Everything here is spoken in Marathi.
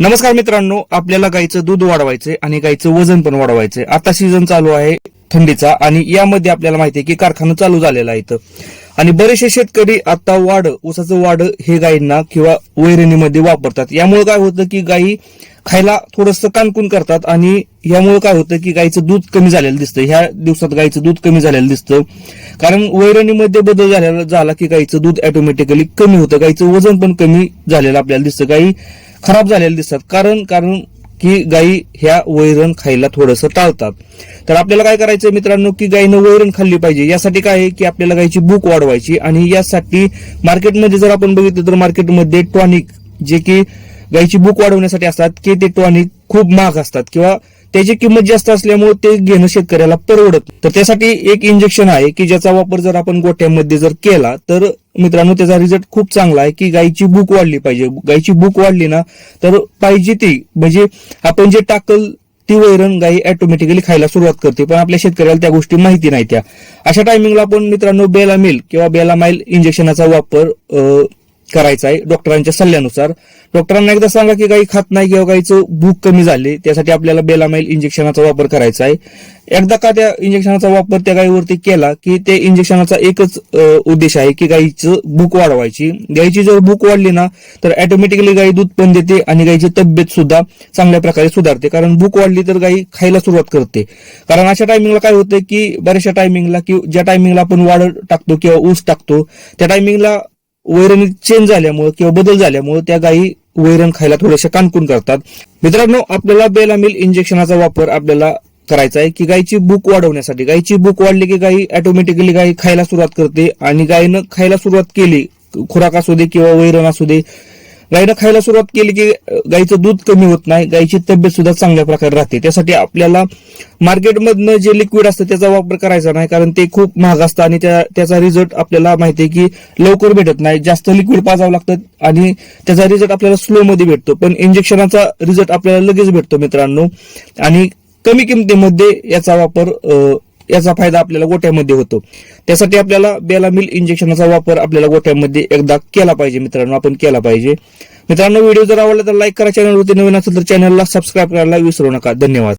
नमस्कार मित्रांनो आपल्याला गाईचं दूध वाढवायचंय आणि गाईचं वजन पण वाढवायचंय. आता सीझन चालू आहे थंडीचा आणि यामध्ये आपल्याला माहिती आहे की कारखाना चालू झालेला आहे इथं. आणि बरेचसे शेतकरी आता वाड ऊसाचं वाड हे गायींना किंवा वैरणीमध्ये वापरतात. यामुळे काय होतं की गायी खायला थोडंसं कानकून करतात आणि यामुळे काय होतं की गाईचं दूध कमी झालेलं दिसतं. ह्या दिवसात गाईचं दूध कमी झालेलं दिसतं. कारण वैरणीमध्ये बदल झालेला झाला की गायीचं दूध ऑटोमॅटिकली कमी होतं. गाईचं वजन पण कमी झालेलं आपल्याला दिसतं. गाई खराब झालेलं दिसतात. कारण कारण की गायी ह्या वैरण खायला थोडंसं टाळतात. तर आपल्याला काय करायचं मित्रांनो की गायीनं वैरण खाल्ली पाहिजे. यासाठी काय आहे की आपल्याला गायीची भूक वाढवायची आणि यासाठी मार्केटमध्ये जर आपण बघितलं तर मार्केटमध्ये टॉनिक जे की गायीची भूक वाढवण्यासाठी असतात की ते टॉनिक खूप महाग असतात. किंवा त्याची किंमत जास्त असल्यामुळे ते घेणं शेतकऱ्याला परवडत तर त्यासाठी एक इंजेक्शन आहे की ज्याचा वापर जर आपण गोठ्यामध्ये जर केला तर मित्रांनो त्याचा रिझल्ट खूप चांगला आहे की गायीची भूक वाढली पाहिजे. गायीची भूक वाढली ना तर पाहिजे ती. म्हणजे आपण जे टाकल ती वैरण गाई ऑटोमॅटिकली खायला सुरुवात करते. पण आपल्या शेतकऱ्याला त्या गोष्टी माहिती नाही त्या. अशा टायमिंगला आपण मित्रांनो बेलामिल किंवा बेलामाईल इंजेक्शनाचा वापर करायचा आहे डॉक्टरांच्या सल्ल्यानुसार. डॉक्टरांना एकदा सांगा की गाई खात नाही किंवा गाईचं भूक कमी झाली त्यासाठी आपल्याला बेलामाईल इंजेक्शनाचा वापर करायचा आहे. एकदा का त्या इंजेक्शनाचा वापर त्या गायीवरती केला की ते इंजेक्शनाचा एकच उद्देश आहे की गाईचं भूक वाढवायची. गाईची जर भूक वाढली ना तर ऑटोमॅटिकली गाई दूध पण देते आणि गाईची तब्येत सुद्धा चांगल्या प्रकारे सुधारते. कारण भूक वाढली तर गाई खायला सुरुवात करते. कारण अशा टायमिंगला काय होतं की बऱ्याचशा टायमिंगला की ज्या टायमिंगला आपण वाढ टाकतो किंवा ऊस टाकतो त्या टायमिंगला वैरण चेंज झाल्यामुळे किंवा बदल झाल्यामुळे त्या गायी वैरण खायला थोडेसे कानकून करतात. मित्रांनो आपल्याला बेलामिल इंजेक्शनाचा वापर आपल्याला करायचा आहे की गायीची भूक वाढवण्यासाठी. गायीची भूक वाढली की गायी ऑटोमॅटिकली गाई खायला सुरुवात करते आणि गायीनं खायला सुरुवात केली खुराक असू दे किंवा वैरण असू दे गायीनं खायला सुरुवात केली की गायीचं दूध कमी होत नाही गायीची तब्येत सुद्धा चांगल्या प्रकारे राहते. त्यासाठी आपल्याला मार्केटमधनं जे लिक्विड असतं त्याचा वापर करायचा नाही कारण ते खूप महाग असतं आणि त्या त्याचा रिझल्ट आपल्याला माहिती आहे की लवकर भेटत नाही. जास्त लिक्विड पाजावं लागतं आणि त्याचा रिझल्ट आपल्याला स्लो मध्ये भेटतो. पण इंजेक्शनाचा रिझल्ट आपल्याला लगेच भेटतो मित्रांनो. आणि कमी किमतीमध्ये याचा वापर याचा फायदा आपल्याला गोट्यामध्ये होतो. त्यासाठी आपल्याला बेलामिल इंजेक्शनाचा वापर आपल्याला गोट्यामध्ये एकदा केला पाहिजे मित्रांनो आपण केला पाहिजे. मित्रांनो व्हिडिओ जर आवडला तर लाईक करा चॅनलवरती नवीन असेल तर चॅनलला सबस्क्राईब करायला विसरू नका. धन्यवाद.